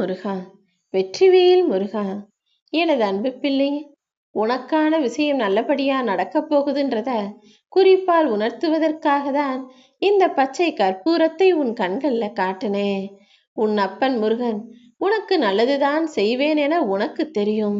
முருகா வெற்றிவேல் முருகா எனது அன்பு பிள்ளை உனக்கான விஷயம் நல்லபடியா நடக்கப் போகுதுன்றத குறிப்பால் உணர்த்துவதற்காக தான் இந்த பச்சை கற்பூரத்தை உன் கண்கள்ல காட்டினேன் உன் அப்பன் முருகன் உனக்கு நல்லதுதான் செய்வேன் என உனக்கு தெரியும்.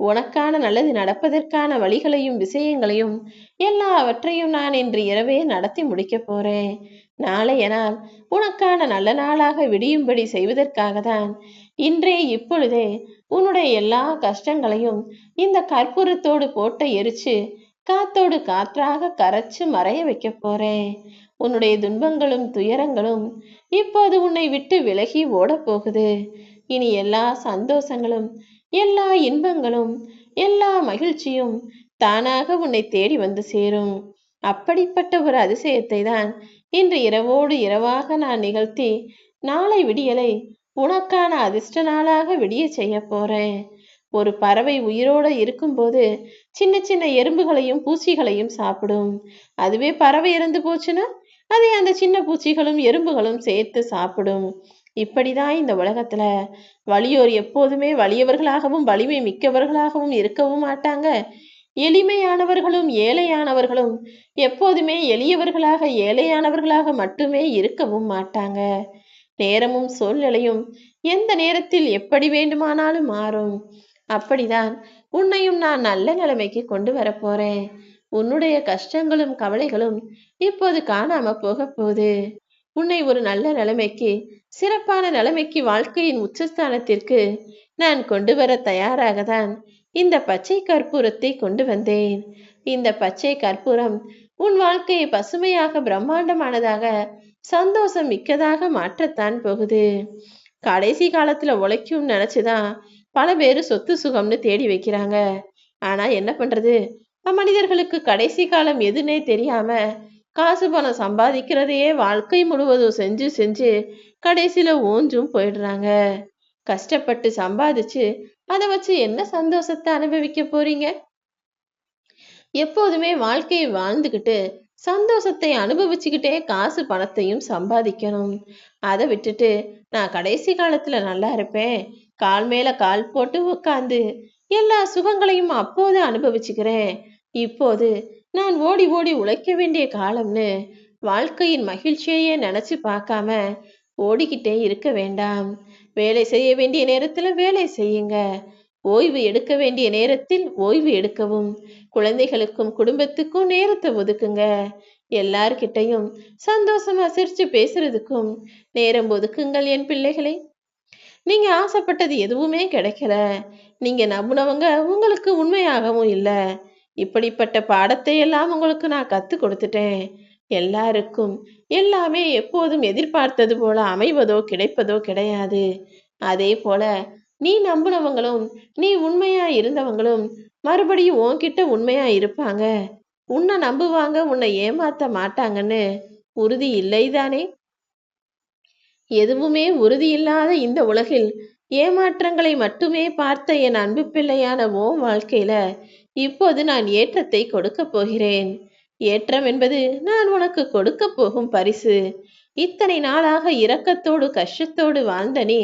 உனக்கான நல்லது நடப்பதற்கான வழிகளையும் விஷயங்களையும் எல்லாவற்றையும் நான் இன்று இரவே நடத்தி முடிக்கப் போறேன். நாளைய நாள் உனக்கான நல்ல நாளாக விடியும்படி செய்வதற்காக தான் இன்றே இப்பொழுதே உன்னுடைய எல்லா கஷ்டங்களையும் இந்த கற்பூரத்தோடு போட்ட எரிச்சு காத்தோடு காற்றாக கரைச்சு மறைய வைக்க போறேன். உன்னுடைய துன்பங்களும் துயரங்களும் இப்போது உன்னை விட்டு விலகி ஓடப் போகுது. இனி எல்லா சந்தோஷங்களும் எல்லா இன்பங்களும் எல்லா மகிழ்ச்சியும் தானாக உன்னை தேடி வந்து சேரும். அப்படிப்பட்ட ஒரு அதிசயத்தை தான் இன்று இரவோடு இரவாக நான் நிகழ்த்தி நாளை விடியலை உனக்கான அதிர்ஷ்ட நாளாக விடிய செய்ய போறேன். ஒரு பறவை உயிரோடு இருக்கும்போது சின்ன சின்ன எறும்புகளையும் பூச்சிகளையும் சாப்பிடும். அதுவே பறவை இறந்து போச்சுன்னா அதை அந்த சின்ன பூச்சிகளும் எறும்புகளும் சேர்த்து சாப்பிடும். இப்படிதான் இந்த உலகத்துல. வலியோர் எப்போதுமே வலியவர்களாகவும் வலிமை மிக்கவர்களாகவும் இருக்கவும் மாட்டாங்க. எளிமையானவர்களும் ஏழையானவர்களும் எப்போதுமே எளியவர்களாக ஏழையானவர்களாக மட்டுமே இருக்கவும் மாட்டாங்க. நேரமும் சூழ்நிலையும் எந்த நேரத்தில் எப்படி வேண்டுமானாலும் மாறும். அப்படிதான் உன்னையும் நான் நல்ல நிலைமைக்கு கொண்டு வரப்போறேன் உன்னுடைய கஷ்டங்களும் கவலைகளும் இப்போது காணாம போக போகுது. உன்னை ஒரு நல்ல நிலைமைக்கு சிறப்பான நிலைமைக்கு வாழ்க்கையின் உச்சஸ்தானத்திற்கு நான் கொண்டு வர தயாராக தான் இந்த பச்சை கற்பூரத்தை கொண்டு வந்தேன். இந்த பச்சை கற்பூரம் உன் வாழ்க்கையை பசுமையாக பிரம்மாண்டமானதாக சந்தோஷம் மிக்கதாக மாற்றத்தான் போகுது. கடைசி காலத்துல உழைக்கும் நினைச்சுதான் பல பேர் சொத்து சுகம்னு தேடி வைக்கிறாங்க. ஆனா என்ன பண்றது? மனிதர்களுக்கு கடைசி காலம் எதுன்னே தெரியாம காசு பணம் சம்பாதிக்கிறதையே வாழ்க்கை முழுவதும் செஞ்சு செஞ்சு கடைசியில ஊஞ்சும் போயிடுறாங்க. கஷ்டப்பட்டு சம்பாதிச்சு அதை வச்சு என்ன சந்தோஷத்தை அனுபவிக்க போறீங்க? எப்போதுமே வாழ்க்கையை வாழ்ந்துக்கிட்டு சந்தோஷத்தை அனுபவிச்சுக்கிட்டே காசு பணத்தையும் சம்பாதிக்கணும். அதை விட்டுட்டு நான் கடைசி காலத்துல நல்லா இருப்பேன். கால் மேல கால் போட்டு உட்காந்து எல்லா சுகங்களையும் அப்போது அனுபவிச்சுக்கிறேன். இப்போது நான் ஓடி ஓடி உழைக்க வேண்டிய காலம்னு வாழ்க்கையின் மகிழ்ச்சியையே நினைச்சு பார்க்காம ஓடிக்கிட்டே இருக்க வேண்டாம். வேலை செய்ய வேண்டிய நேரத்துல வேலை செய்யுங்க. ஓய்வு எடுக்க வேண்டிய நேரத்தில் ஓய்வு எடுக்கவும். குழந்தைகளுக்கும் குடும்பத்துக்கும் நேரத்தை ஒதுக்குங்க. எல்லார்கிட்டையும் சந்தோஷமா சிரிச்சு பேசுறதுக்கும் நேரம் ஒதுக்குங்கள் என் பிள்ளைகளை. நீங்க ஆசைப்பட்டது எதுவுமே கிடைக்கல. நீங்க நம்புனவங்க உங்களுக்கு உண்மையாகவும் இல்லை. இப்படிப்பட்ட பாடத்தை எல்லாம் உங்களுக்கு நான் கத்து கொடுத்துட்டேன். எல்லாருக்கும். எல்லாமே எப்போதும் எதிர்பார்த்தது போல அமைவதோ கிடைப்பதோ கிடையாது. அதே போல நீ நம்பினவங்களும் நீ உண்மையா இருந்தவங்களும் மறுபடியும் உன்கிட்ட உண்மையா இருப்பாங்க. உன்னை நம்புவாங்க உன்னை ஏமாத்த மாட்டாங்கன்னு உறுதி இல்லைதானே? எதுவுமே உறுதி இல்லாத இந்த உலகில் ஏமாற்றங்களை மட்டுமே பார்த்த என் அன்பு பிள்ளையான ஓம் வாழ்க்கையில இப்போது நான் ஏற்றத்தை கொடுக்க போகிறேன். ஏற்றம் என்பது நான் உனக்கு கொடுக்க போகும் பரிசு. இத்தனை நாளாக இரக்கத்தோடு கஷ்டத்தோடு வாழ்ந்த நீ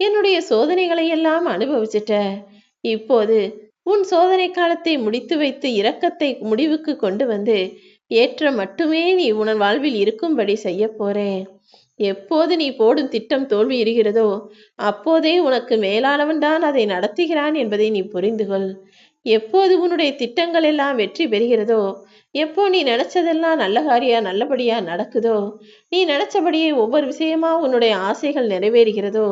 என்னுடைய சோதனைகளை எல்லாம் அனுபவிச்சிட்ட. இப்போது உன் சோதனை காலத்தை முடித்து வைத்து இரக்கத்தை முடிவுக்கு கொண்டு வந்து ஏற்றம் மட்டுமே நீ உன் வாழ்வில் இருக்கும்படி செய்ய போறேன் எப்போது நீ போடும் திட்டம் தோல்வி இருக்கிறதோ அப்போதே உனக்கு மேலானவன் தான் அதை நடத்துகிறான் என்பதை நீ புரிந்து கொள் எப்போது உன்னுடைய திட்டங்கள் எல்லாம் வெற்றி பெறுகிறதோ எப்போ நீ நினைச்சதெல்லாம் நல்ல காரியா நல்லபடியா நடக்குதோ நீ நினைச்சபடியே ஒவ்வொரு விஷயமா உன்னுடைய ஆசைகள் நிறைவேறுகிறதோ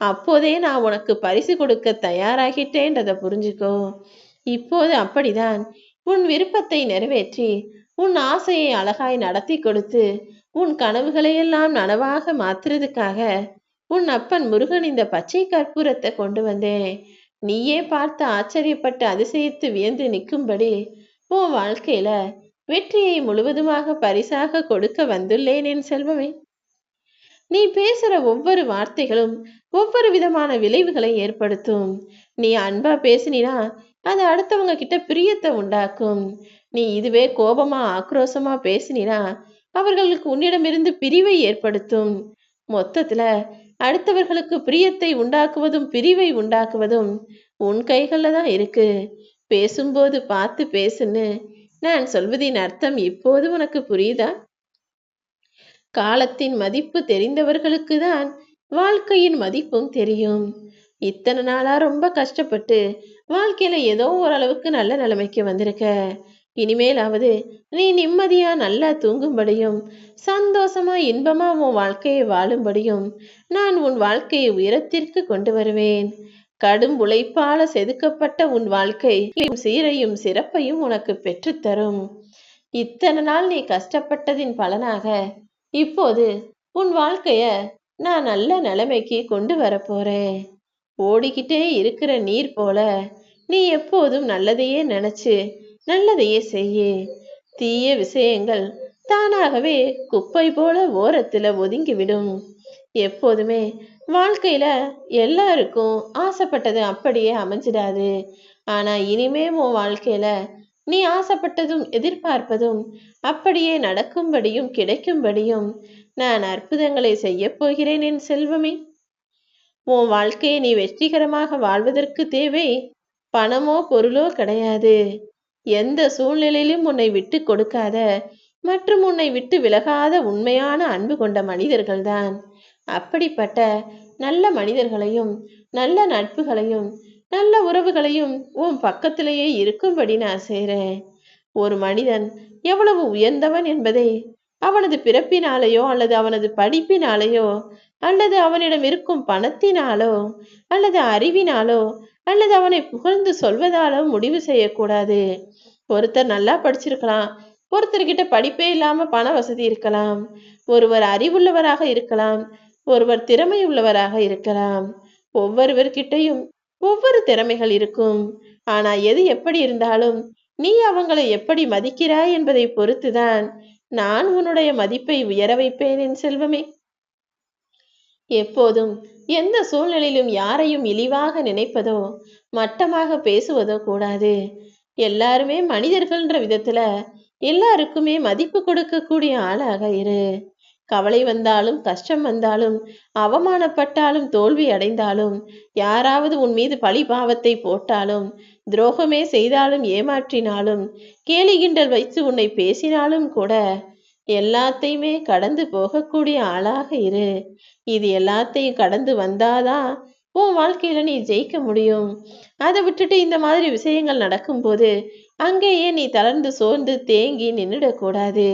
அப்போதே நான் உனக்கு பரிசு கொடுக்க தயாராகிட்டேன்றதை புரிஞ்சுக்கோ. இப்போது அப்படிதான். உன் விருப்பத்தை நிறைவேற்றி உன் ஆசையை அழகாய் நடத்தி கொடுத்து உன் கனவுகளையெல்லாம் நனவாக மாத்துறதுக்காக உன் அப்பன் முருகன் இந்த பச்சை கற்பூரத்தை கொண்டு வந்தேன். நீயே பார்த்து ஆச்சரியப்பட்டு அதிசயித்து வியந்து நிற்கும்படி உன் வாழ்க்கையில வெற்றியை முழுவதுமாக பரிசாக கொடுக்க வந்துள்ளேன் என் செல்வமே. நீ பேசுற ஒவ்வொரு வார்த்தைகளும் ஒவ்வொரு விதமான விளைவுகளை ஏற்படுத்தும். நீ அன்பா பேசினா அது அடுத்தவங்க கிட்ட பிரியத்தை உண்டாக்கும். நீ இதுவே கோபமா ஆக்ரோஷமா பேசினா அவர்களுக்கு உன்னிடமிருந்து பிரிவை ஏற்படுத்தும். மொத்தத்துல அடுத்தவர்களுக்கு பிரியத்தை உண்டாக்குவதும் பிரிவை உண்டாக்குவதும் உன் கைகளில் தான் இருக்கு. பேசும்போது பார்த்து பேசுன்னு நான் சொல்வதின் அர்த்தம் இப்போது உனக்கு புரியுதா? காலத்தின் மதிப்பு தெரிந்தவர்களுக்கு தான் வாழ்க்கையின் மதிப்பும் தெரியும். இத்தனை நாளா ரொம்ப கஷ்டப்பட்டு வாழ்க்கையில ஏதோ ஓரளவுக்கு நல்ல நிலைமைக்கு வந்திருக்க. இனிமேலாவது நீ நிம்மதியா நல்லா தூங்கும்படியும் சந்தோஷமா இன்பமா உன் வாழ்க்கையை வாழும்படியும் நான் உன் வாழ்க்கையை உயரத்திற்கு கொண்டு வருவேன். கடும் உழைப்பால செதுக்கப்பட்ட உன் வாழ்க்கை சீரையும் சிறப்பையும் உனக்கு பெற்றுத்தரும். இத்தனை நாள் நீ கஷ்டப்பட்டதின் பலனாக இப்போது உன் வாழ்க்கைய நான் நல்ல நிலைமைக்கு கொண்டு வரப்போறேன் ஓடிக்கிட்டே இருக்கிற நீர் போல நீ எப்போதும் நல்லதையே நினைச்சு நல்லதையே செய்ய. தீய விஷயங்கள் தானாகவே குப்பை போல ஓரத்துல ஒதுங்கிவிடும். எப்போதுமே வாழ்க்கையில எல்லாருக்கும் ஆசைப்பட்டது அப்படியே அமைஞ்சிடாது. ஆனா இனிமே உன் வாழ்க்கையில நீ ஆசைப்பட்டதும் எதிர்பார்ப்பதும் அப்படியே நடக்கும்படியும் கிடைக்கும்படியும் நான் அற்புதங்களை செய்ய போகிறேன் என் செல்வமே. உன் வாழ்க்கையை நீ வெற்றிகரமாக வாழ்வதற்கு தேவை பணமோ பொருளோ கிடையாது. எந்த சூழ்நிலையிலும் உன்னை விட்டு கொடுக்காத மற்றும் உன்னை விட்டு விலகாத உண்மையான அன்பு கொண்ட மனிதர்கள்தான். அப்படிப்பட்ட நல்ல மனிதர்களையும் நல்ல நட்புகளையும் நல்ல உறவுகளையும் உன் பக்கத்திலேயே இருக்கும்படி நான் செய்கிறேன் ஒரு மனிதன் எவ்வளவு உயர்ந்தவன் என்பதை அவனது பிறப்பினாலேயோ அல்லது அவனது படிப்பினாலேயோ அல்லது அவனிடம் இருக்கும் பணத்தினாலோ அல்லது அறிவினாலோ அல்லது அவனை புகழ்ந்து சொல்வதாலோ முடிவு செய்யக்கூடாது. ஒருத்தர் நல்லா படிச்சிருக்கலாம் ஒருத்தர்கிட்ட படிப்பே இல்லாம பண வசதி இருக்கலாம். ஒருவர் அறிவுள்ளவராக இருக்கலாம். ஒருவர் திறமை உள்ளவராக இருக்கலாம். ஒவ்வொருவர்கிட்டையும் ஒவ்வொரு திறமைகள் இருக்கும். ஆனா எது எப்படி இருந்தாலும் நீ அவங்களை எப்படி மதிக்கிறாய் என்பதை பொறுத்துதான் நான் உன்னுடைய மதிப்பை உயர வைப்பேன் என் செல்வமே. எப்போதும் எந்த சூழ்நிலையிலும் யாரையும் இழிவாக நினைப்பதோ மட்டமாக பேசுவதோ கூடாது. எல்லாருமே மனிதர்கள்ன்ற விதத்துல எல்லாருக்குமே மதிப்பு கொடுக்கக்கூடிய ஆளாக இரு. கவலை வந்தாலும் கஷ்டம் வந்தாலும் அவமானப்பட்டாலும் தோல்வி அடைந்தாலும் யாராவது உன் மீது பழி பாவத்தை போட்டாலும் துரோகமே செய்தாலும் ஏமாற்றினாலும் கேலிகிண்டல் வைத்து உன்னை பேசினாலும் கூட எல்லாத்தையுமே கடந்து போகக்கூடிய ஆளாக இரு. இது எல்லாத்தையும் கடந்து வந்தாதான் உன் வாழ்க்கையில நீ ஜெயிக்க முடியும். அதை விட்டுட்டு இந்த மாதிரி விஷயங்கள் நடக்கும்போது அங்கேயே நீ தளர்ந்து சோர்ந்து தேங்கி நின்றுடக்கூடாது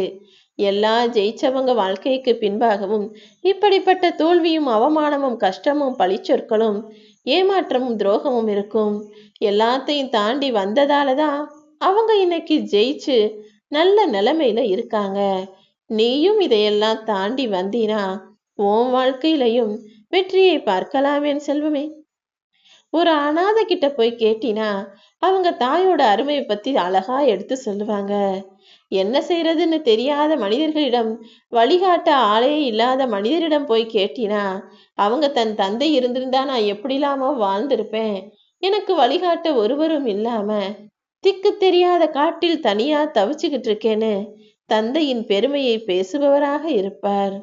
எல்லா ஜெயிச்சவங்க வாழ்க்கைக்கு பின்பாகவும் இப்படிப்பட்ட தோல்வியும் அவமானமும் கஷ்டமும் பழிச்சொற்களும் ஏமாற்றமும் துரோகமும் இருக்கும். எல்லாத்தையும் தாண்டி வந்ததால தான் அவங்க இன்னைக்கு ஜெயிச்சு நல்ல நிலைமையில இருக்காங்க. நீயும் இதையெல்லாம் தாண்டி வந்தீனா உன் வாழ்க்கையிலையும் வெற்றியை பார்க்கலாமேன் செல்வமே. ஒரு அனாதை கிட்ட போய் கேட்டினா அவங்க தாயோட அருமையை பத்தி அழகா எடுத்து சொல்லுவாங்க. என்ன செய்யறதுன்னு தெரியாத மனிதர்களிடம் வழிகாட்ட ஆளே இல்லாத மனிதரிடம் போய் கேட்டினா அவங்க தன் தந்தை இருந்திருந்தா நான் எப்படிலாமோ வாழ்ந்திருப்பேன். எனக்கு வழிகாட்ட ஒருவரும் இல்லாம திக்கு தெரியாத காட்டில் தனியா தவிச்சுக்கிட்டு இருக்கேன்னு தந்தையின் பெருமையை பேசுபவராக இருப்பார்.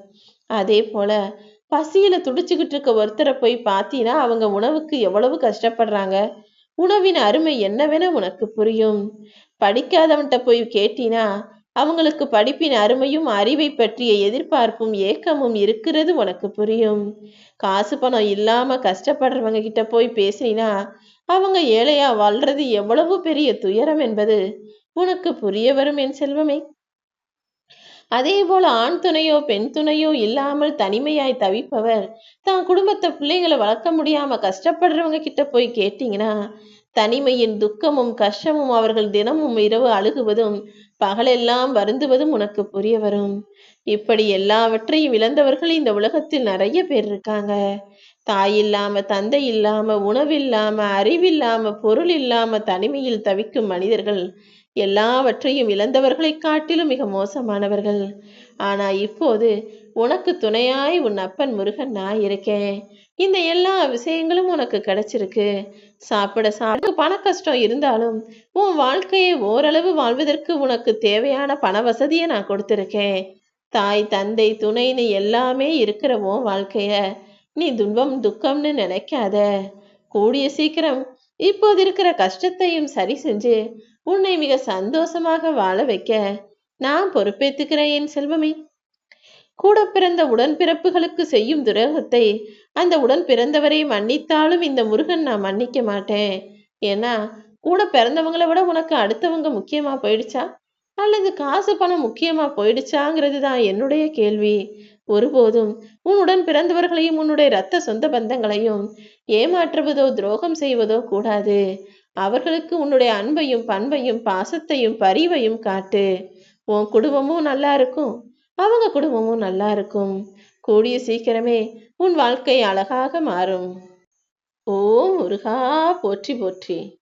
அதே போல பசியில துடிச்சுக்கிட்டு இருக்க ஒருத்தரை போய் பார்த்தீங்கன்னா அவங்க உணவுக்கு எவ்வளவு கஷ்டப்படுறாங்க? உணவின் அருமை என்னவென உனக்கு புரியும்? படிக்காதவன்கிட்ட போய் கேட்டினா அவங்களுக்கு படிப்பின் அருமையும் அறிவை பற்றிய எதிர்பார்ப்பும் ஏக்கமும் இருக்கிறது உனக்கு புரியும். காசு பணம் இல்லாம கஷ்டப்படுறவங்க கிட்ட போய் பேசினா அவங்க ஏழையா வாழ்றது எவ்வளவு பெரிய துயரம் என்பது உனக்கு புரிய வரும் என் செல்வமே. அதே போல ஆண் துணையோ பெண் துணையோ இல்லாமல் தனிமையாய் தவிப்பவர். தான் குடும்பத்தை பிள்ளைங்களை வளர்க்க முடியாம கஷ்டப்படுறவங்க கிட்ட போய் கேட்டீங்கன்னா தனிமையின் துக்கமும் கஷ்டமும் அவர்கள் தினமும் இரவு அழுகுவதும் பகலெல்லாம் வருந்துவதும் உனக்கு புரிய வரும். இப்படி எல்லாவற்றையும் இழந்தவர்கள் இந்த உலகத்தில் நிறைய பேர் இருக்காங்க. தாய் இல்லாம தந்தை இல்லாம உணவில்லாம அறிவில்லாம பொருள் இல்லாம தனிமையில் தவிக்கும் மனிதர்கள் எல்லாவற்றையும் இழந்தவர்களை காட்டிலும் மிக மோசமானவர்கள். ஆனா இப்போது உனக்கு துணையாய் உன் அப்பன் முருகன் நான் இருக்கேன். இந்த எல்லா விஷயங்களும் உனக்கு கிடைச்சிருக்கு. சாப்பிட சாப்பிட பண கஷ்டம் இருந்தாலும் உன் வாழ்க்கையை ஓரளவு வாழ்வதற்கு உனக்கு தேவையான பண வசதியை நான் கொடுத்துருக்கேன். தாய் தந்தை துணைன்னு எல்லாமே இருக்கிற உன் வாழ்க்கைய நீ துன்பம் துக்கம்னு நினைக்காத. கூடிய சீக்கிரம் இப்போது இருக்கிற கஷ்டத்தையும் சரி செஞ்சு உன்னை மிக சந்தோஷமாக வாழ வைக்க நான் பொறுப்பேத்துக்கிறேன் என் செல்வமே. கூட பிறந்த உடன்பிறப்புகளுக்கு செய்யும் துரோகத்தை அந்த உடன் பிறந்தவரை மன்னித்தாலும் இந்த முருகன் நான் மன்னிக்க மாட்டேன். ஏன்னா கூட பிறந்தவங்களை விட உனக்கு அடுத்தவங்க முக்கியமா போயிடுச்சா? அல்லது காசு பணம் முக்கியமா போயிடுச்சாங்கிறது தான் என்னுடைய கேள்வி. ஒருபோதும் உன்னுடன் பிறந்தவர்களையும் உன்னுடைய இரத்த சொந்த பந்தங்களையும் ஏமாற்றுவதோ துரோகம் செய்வதோ கூடாது. அவர்களுக்கு உன்னுடைய அன்பையும் பண்பையும் பாசத்தையும் பரிவையும் காட்டு. உன் குடும்பமும் நல்லா இருக்கும். அவங்க குடும்பமும் நல்லா இருக்கும். கூடிய சீக்கிரமே உன் வாழ்க்கை அழகாக மாறும். ஓ முருகா போற்றி போற்றி.